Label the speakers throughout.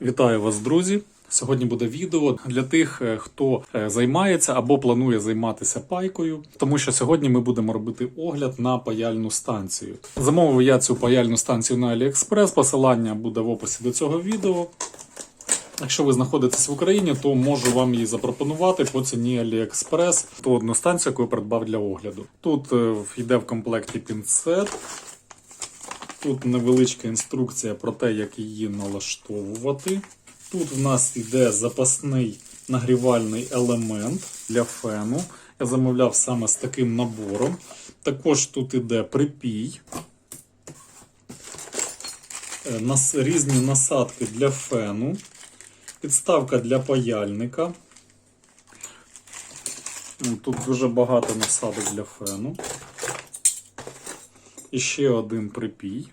Speaker 1: Вітаю вас, друзі! Сьогодні буде відео для тих, е, хто е, займається або планує займатися пайкою, тому що сьогодні ми будемо робити огляд на паяльну станцію. Замовив я цю паяльну станцію на AliExpress, посилання буде в описі до цього відео. Якщо ви знаходитесь в Україні, то можу вам її запропонувати по ціні AliExpress, ту одну станцію, яку я придбав для огляду. Тут е, йде в комплекті пінцет. Тут невеличка інструкція про те, як її налаштовувати. Тут в нас йде запасний нагрівальний елемент для фену. Я замовляв саме з таким набором. Також тут іде припій, Е, різні насадки для фену, підставка для паяльника. Тут дуже багато насадок для фену. І ще один припій.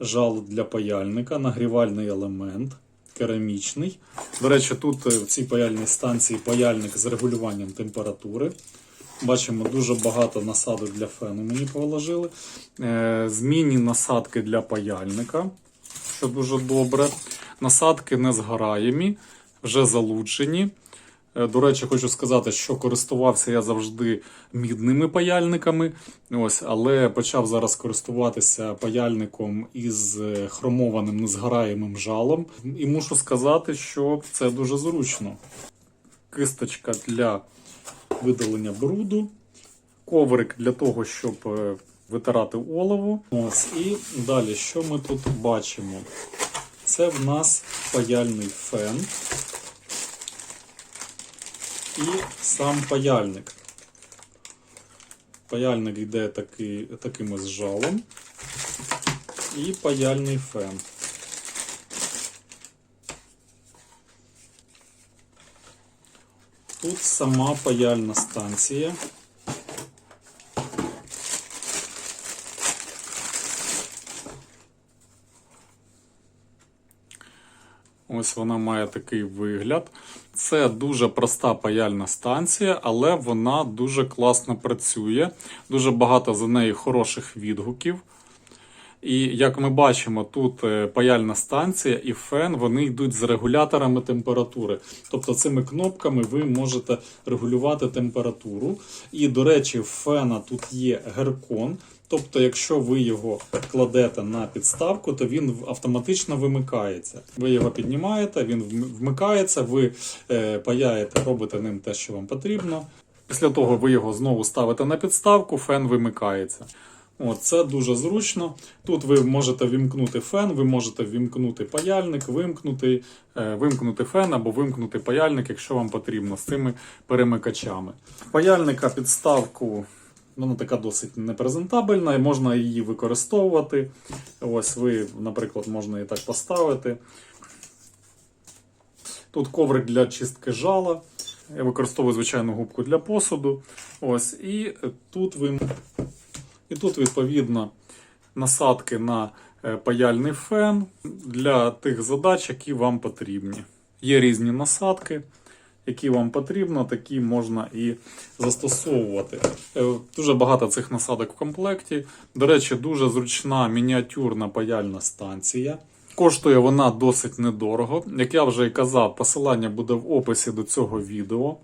Speaker 1: Жало для паяльника, нагрівальний елемент, керамічний. До речі, тут е, в цій паяльній станції паяльник з регулюванням температури. Бачимо, дуже багато насадок для фену мені положили. Е, Змінні насадки для паяльника, що дуже добре. Насадки не згораємі, вже залучені. Е, До речі, хочу сказати, що користувався я завжди мідними паяльниками, ось, але почав зараз користуватися паяльником із е, хромованим незгораємим жалом. І мушу сказати, що це дуже зручно. Кисточка для видалення бруду, коврик для того, щоб е, витирати олово. Ось, і далі, що ми тут бачимо? Це в нас паяльний фен і сам паяльник. Паяльник йде такий, таким жалом. І паяльний фен. Тут сама паяльна станція. Ось вона має такий вигляд. Це дуже проста паяльна станція, але вона дуже класно працює. Дуже багато за неї хороших відгуків. І як ми бачимо, тут е, паяльна станція і фен вони йдуть з регуляторами температури. Тобто цими кнопками ви можете регулювати температуру. І, до речі, в фена тут є геркон. Тобто, якщо ви його кладете на підставку, то він автоматично вимикається. Ви його піднімаєте, він вмикається, ви е, паяєте, робите ним те, що вам потрібно. Після того ви його знову ставите на підставку, фен вимикається. От, це дуже зручно. Тут ви можете вімкнути фен, ви можете вімкнути паяльник, вимкнути, е, вимкнути фен або вимкнути паяльник, якщо вам потрібно, з цими перемикачами. Паяльника підставку. Вона така досить непрезентабельна, і можна її використовувати. Ось ви, наприклад, можна її так поставити. Тут коврик для чистки жала. Я використовую звичайну губку для посуду. Ось, і тут ви і тут, відповідно, насадки на е, паяльний фен для тих задач, які вам потрібні. Є різні насадки, які вам потрібно, такі можна і застосовувати. Е, Дуже багато цих насадок в комплекті. До речі, дуже зручна мініатюрна паяльна станція. Коштує вона досить недорого. Як я вже і казав, посилання буде в описі до цього відео.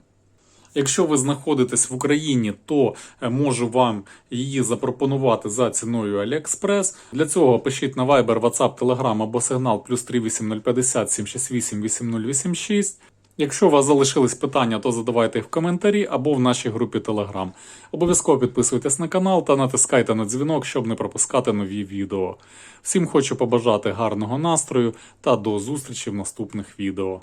Speaker 1: Якщо ви знаходитесь в Україні, то е, можу вам її запропонувати за ціною AliExpress. Для цього пишіть на Viber, WhatsApp, Telegram або сигнал плюс 38050 768 8086. Якщо у вас залишились питання, то задавайте їх в коментарі або в нашій групі Telegram. Обов'язково підписуйтесь на канал та натискайте на дзвінок, щоб не пропускати нові відео. Всім хочу побажати гарного настрою та до зустрічі в наступних відео.